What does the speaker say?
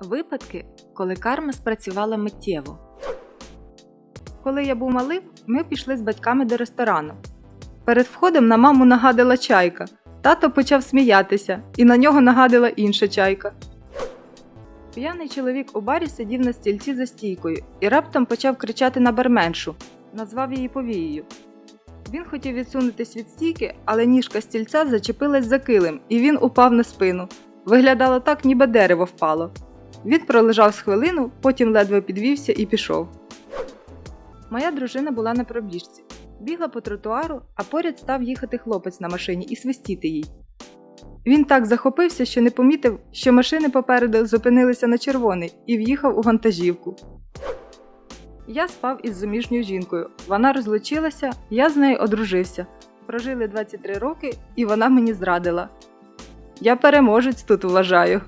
Випадки, коли карма спрацювала миттєво. Коли я був малим, ми пішли з батьками до ресторану. Перед входом на маму нагадила чайка. Тато почав сміятися, і на нього нагадила інша чайка. П'яний чоловік у барі сидів на стільці за стійкою і раптом почав кричати на барменшу, назвав її повією. Він хотів відсунутись від стійки, але ніжка стільця зачепилась за килим, і він упав на спину. Виглядало так, ніби дерево впало. Він пролежав з хвилину, потім ледве підвівся і пішов. Моя дружина була на пробіжці. Бігла по тротуару, а поряд став їхати хлопець на машині і свистіти їй. Він так захопився, що не помітив, що машини попереду зупинилися на червоний і в'їхав у вантажівку. Я спав із заміжньою жінкою. Вона розлучилася, я з нею одружився. Прожили 23 роки, і вона мені зрадила. Я переможець тут вважаю.